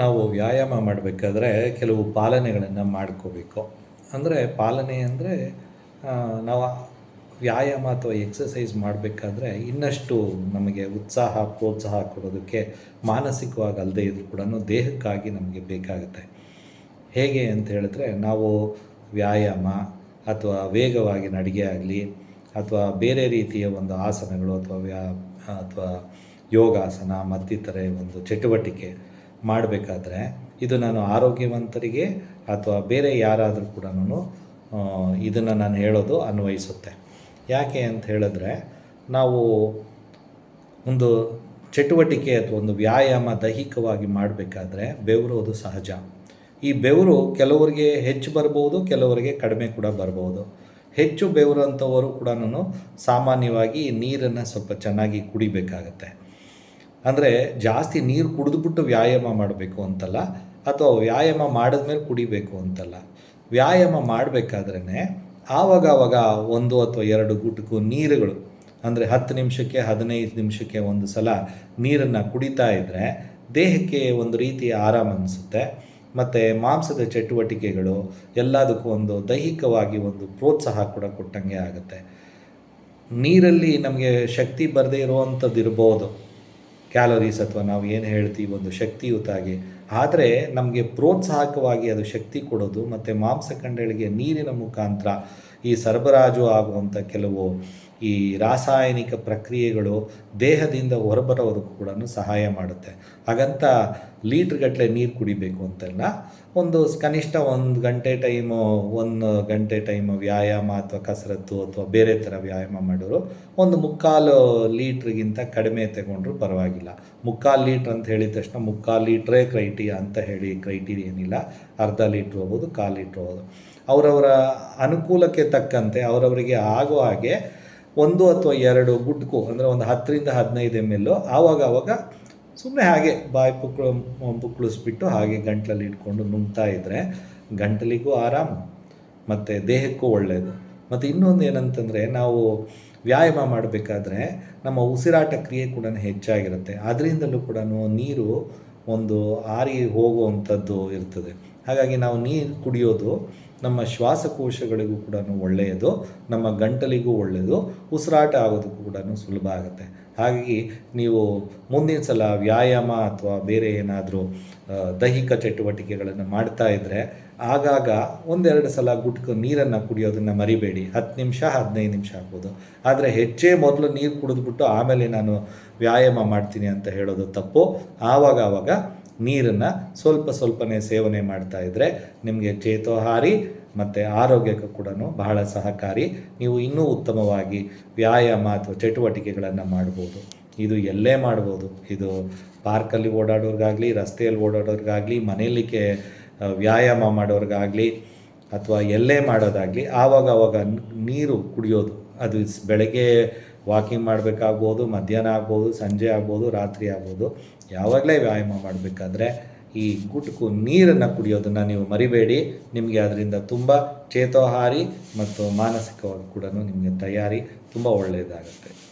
ನಾವು ವ್ಯಾಯಾಮ ಮಾಡಬೇಕಾದ್ರೆ ಕೆಲವು ಪಾಲನೆಗಳನ್ನು ಮಾಡ್ಕೋಬೇಕು. ಅಂದರೆ ಪಾಲನೆ ಅಂದರೆ ನಾವು ವ್ಯಾಯಾಮ ಅಥವಾ ಎಕ್ಸಸೈಸ್ ಮಾಡಬೇಕಾದ್ರೆ ಇನ್ನಷ್ಟು ನಮಗೆ ಉತ್ಸಾಹ, ಪ್ರೋತ್ಸಾಹ ಕೊಡೋದಕ್ಕೆ ಮಾನಸಿಕವಾಗಿ ಅಲ್ಲದೆ ಇದ್ರೂ ಕೂಡ ದೇಹಕ್ಕಾಗಿ ನಮಗೆ ಬೇಕಾಗುತ್ತೆ. ಹೇಗೆ ಅಂತ ಹೇಳಿದ್ರೆ ನಾವು ವ್ಯಾಯಾಮ ಅಥವಾ ವೇಗವಾಗಿ ನಡಿಗೆ ಆಗಲಿ ಅಥವಾ ಬೇರೆ ರೀತಿಯ ಒಂದು ಆಸನಗಳು ಅಥವಾ ವ್ಯಾ, ಅಥವಾ ಯೋಗಾಸನ ಮತ್ತಿತರೆ ಒಂದು ಚಟುವಟಿಕೆ ಮಾಡಬೇಕಾದ್ರೆ ಇದು ನಾನು ಆರೋಗ್ಯವಂತರಿಗೆ ಅಥವಾ ಬೇರೆ ಯಾರಾದರೂ ಕೂಡ ಇದನ್ನು ನಾನು ಹೇಳೋದು ಅನ್ವಯಿಸುತ್ತೆ. ಯಾಕೆ ಅಂತ ಹೇಳಿದ್ರೆ, ನಾವು ಒಂದು ಚಟುವಟಿಕೆ ಅಥವಾ ಒಂದು ವ್ಯಾಯಾಮ ದೈಹಿಕವಾಗಿ ಮಾಡಬೇಕಾದ್ರೆ ಬೆವರೋದು ಸಹಜ. ಈ ಬೆವರು ಕೆಲವರಿಗೆ ಹೆಚ್ಚು ಬರ್ಬೋದು, ಕೆಲವರಿಗೆ ಕಡಿಮೆ ಕೂಡ ಬರ್ಬೋದು. ಹೆಚ್ಚು ಬೆವರಂಥವರು ಕೂಡ ಸಾಮಾನ್ಯವಾಗಿ ನೀರನ್ನು ಸ್ವಲ್ಪ ಚೆನ್ನಾಗಿ ಕುಡಿಬೇಕಾಗತ್ತೆ. ಅಂದರೆ ಜಾಸ್ತಿ ನೀರು ಕುಡಿದ್ಬಿಟ್ಟು ವ್ಯಾಯಾಮ ಮಾಡಬೇಕು ಅಂತಲ್ಲ, ಅಥವಾ ವ್ಯಾಯಾಮ ಮಾಡಿದ್ಮೇಲೆ ಕುಡಿಬೇಕು ಅಂತಲ್ಲ, ವ್ಯಾಯಾಮ ಮಾಡಬೇಕಾದ್ರೇ ಆವಾಗ ಆವಾಗ ಒಂದು ಅಥವಾ ಎರಡು ಗುಟುಕು ನೀರುಗಳು, ಅಂದರೆ ಹತ್ತು ನಿಮಿಷಕ್ಕೆ, ಹದಿನೈದು ನಿಮಿಷಕ್ಕೆ ಒಂದು ಸಲ ನೀರನ್ನು ಕುಡಿತಾ ಇದ್ದರೆ ದೇಹಕ್ಕೆ ಒಂದು ರೀತಿಯ ಆರಾಮ ಅನಿಸುತ್ತೆ. ಮತ್ತು ಮಾಂಸದ ಚಟುವಟಿಕೆಗಳು ಎಲ್ಲದಕ್ಕೂ ಒಂದು ದೈಹಿಕವಾಗಿ ಒಂದು ಪ್ರೋತ್ಸಾಹ ಕೂಡ ಕೊಟ್ಟಂಗೆ ಆಗುತ್ತೆ. ನೀರಲ್ಲಿ ನಮಗೆ ಶಕ್ತಿ ಬರದೇ ಇರುವಂಥದ್ದು ಇರ್ಬೋದು ಕ್ಯಾಲರೀಸ್ ಅಥವಾ ನಾವು ಏನು ಹೇಳ್ತೀವಿ ಒಂದು ಶಕ್ತಿಯುತಾಗಿ ಆದರೆ ನಮಗೆ ಪ್ರೋತ್ಸಾಹಕವಾಗಿ ಅದು ಶಕ್ತಿ ಕೊಡೋದು ಮತ್ತು ಮಾಂಸಖಂಡಗಳಿಗೆ ನೀರಿನ ಮುಖಾಂತರ ಈ ಸರಬರಾಜು ಆಗುವಂಥ ಕೆಲವು ಈ ರಾಸಾಯನಿಕ ಪ್ರಕ್ರಿಯೆಗಳು ದೇಹದಿಂದ ಹೊರಬರೋದಕ್ಕೂ ಕೂಡ ಸಹಾಯ ಮಾಡುತ್ತೆ. ಹಾಗಂತ ಲೀಟ್ರ್ಗಟ್ಟಲೆ ನೀರು ಕುಡಿಬೇಕು ಅಂತಲ್ಲ, ಒಂದು ಕನಿಷ್ಠ ಒಂದು ಗಂಟೆ ಟೈಮು, ಒಂದು ಗಂಟೆ ಟೈಮ್ ವ್ಯಾಯಾಮ ಅಥವಾ ಕಸರತ್ತು ಅಥವಾ ಬೇರೆ ಥರ ವ್ಯಾಯಾಮ ಮಾಡೋರು ಒಂದು ಮುಕ್ಕಾಲು ಲೀಟ್ರಿಗಿಂತ ಕಡಿಮೆ ತಗೊಂಡ್ರೂ ಪರವಾಗಿಲ್ಲ. ಮುಕ್ಕಾಲು ಲೀಟ್ರ್ ಅಂತ ಹೇಳಿದ ತಕ್ಷಣ ಮುಕ್ಕಾಲು ಲೀಟ್ರೇ ಕ್ರೈಟೀರಿಯಾ ಅಂತ ಹೇಳಿ ಕ್ರೈಟೀರಿಯಾ ಏನಿಲ್ಲ ಅರ್ಧ ಲೀಟ್ರ್ ಹೋಗ್ಬೋದು ಕಾಲು ಲೀಟ್ರ್ ಹೋಗ್ಬೋದು ಅವರವರ ಅನುಕೂಲಕ್ಕೆ ತಕ್ಕಂತೆ ಅವರವರಿಗೆ ಆಗೋ ಹಾಗೆ ಒಂದು ಅಥವಾ ಎರಡು ಗುಟ್ಕು ಅಂದರೆ ಒಂದು ಹತ್ತರಿಂದ ಹದಿನೈದು ಎಂ ಎಲ್ಲು ಆವಾಗ ಆವಾಗ ಸುಮ್ಮನೆ ಹಾಗೆ ಬಾಯಿ ಪುಕ್ಳು ಪುಕ್ಳಿಸ್ಬಿಟ್ಟು ಹಾಗೆ ಗಂಟಲಲ್ಲಿ ಇಟ್ಕೊಂಡು ನುಂಗ್ತಾ ಇದ್ದರೆ ಗಂಟಲಿಗೂ ಆರಾಮ, ಮತ್ತು ದೇಹಕ್ಕೂ ಒಳ್ಳೆಯದು ಮತ್ತು ಇನ್ನೊಂದು ಏನಂತಂದರೆ ನಾವು ವ್ಯಾಯಾಮ ಮಾಡಬೇಕಾದ್ರೆ ನಮ್ಮ ಉಸಿರಾಟ ಕ್ರಿಯೆ ಕೂಡ ಹೆಚ್ಚಾಗಿರುತ್ತೆ. ಅದರಿಂದಲೂ ಕೂಡ ನೀರು ಒಂದು ಆರಿ ಹೋಗುವಂಥದ್ದು ಇರ್ತದೆ. ಹಾಗಾಗಿ ನಾವು ನೀರು ಕುಡಿಯೋದು ನಮ್ಮ ಶ್ವಾಸಕೋಶಗಳಿಗೂ ಕೂಡ ಒಳ್ಳೆಯದು, ನಮ್ಮ ಗಂಟಲಿಗೂ ಒಳ್ಳೆಯದು, ಉಸಿರಾಟ ಆಗೋದಕ್ಕೂ ಕೂಡ ಸುಲಭ ಆಗುತ್ತೆ. ಹಾಗಾಗಿ ನೀವು ಮುಂದಿನ ಸಲ ವ್ಯಾಯಾಮ ಅಥವಾ ಬೇರೆ ಏನಾದರೂ ದೈಹಿಕ ಚಟುವಟಿಕೆಗಳನ್ನು ಮಾಡ್ತಾ ಇದ್ದರೆ ಆಗಾಗ ಒಂದೆರಡು ಸಲ ಗುಟ್ಕು ನೀರನ್ನು ಕುಡಿಯೋದನ್ನು ಮರಿಬೇಡಿ. ಹತ್ತು ನಿಮಿಷ, ಹದಿನೈದು ನಿಮಿಷ ಆಗ್ಬೋದು. ಆದರೆ ಹೆಚ್ಚೇ ಮೊದಲು ನೀರು ಕುಡಿದ್ಬಿಟ್ಟು ಆಮೇಲೆ ನಾನು ವ್ಯಾಯಾಮ ಮಾಡ್ತೀನಿ ಅಂತ ಹೇಳೋದು ತಪ್ಪು. ಆವಾಗ ಆವಾಗ ನೀರನ್ನು ಸ್ವಲ್ಪ ಸ್ವಲ್ಪನೇ ಸೇವನೆ ಮಾಡ್ತಾ ಇದ್ದರೆ ನಿಮಗೆ ಚೇತೋಹಾರಿ ಮತ್ತು ಆರೋಗ್ಯಕ್ಕೂ ಕೂಡ ಬಹಳ ಸಹಕಾರಿ. ನೀವು ಇನ್ನೂ ಉತ್ತಮವಾಗಿ ವ್ಯಾಯಾಮ ಅಥವಾ ಚಟುವಟಿಕೆಗಳನ್ನು ಮಾಡ್ಬೋದು. ಇದು ಎಲ್ಲೇ ಮಾಡ್ಬೋದು. ಇದು ಪಾರ್ಕಲ್ಲಿ ಓಡಾಡೋರ್ಗಾಗಲಿ, ರಸ್ತೆಯಲ್ಲಿ ಓಡಾಡೋರ್ಗಾಗಲಿ ಮನೆಯಲ್ಲಿಕ್ಕೆ ವ್ಯಾಯಾಮ ಮಾಡೋರ್ಗಾಗಲಿ ಅಥವಾ ಎಲ್ಲೇ ಮಾಡೋದಾಗಲಿ ಆವಾಗ ಆವಾಗ ನೀರು ಕುಡಿಯೋದು. ಅದು ಬೆಳಗ್ಗೆ ವಾಕಿಂಗ್ ಮಾಡಬೇಕಾಗ್ಬೋದು, ಮಧ್ಯಾಹ್ನ ಆಗ್ಬೋದು, ಸಂಜೆ ಆಗ್ಬೋದು, ರಾತ್ರಿ ಆಗ್ಬೋದು, ಯಾವಾಗಲೇ ವ್ಯಾಯಾಮ ಮಾಡಬೇಕಾದ್ರೆ ಈ ಗುಟುಕು ನೀರನ್ನು ಕುಡಿಯೋದನ್ನು ನೀವು ಮರಿಬೇಡಿ. ನಿಮಗೆ ಅದರಿಂದ ತುಂಬ ಚೇತೋಹಾರಿ ಮತ್ತು ಮಾನಸಿಕವಾಗಿ ಕೂಡ ನಿಮಗೆ ತಯಾರಿ ತುಂಬ ಒಳ್ಳೆಯದಾಗುತ್ತೆ.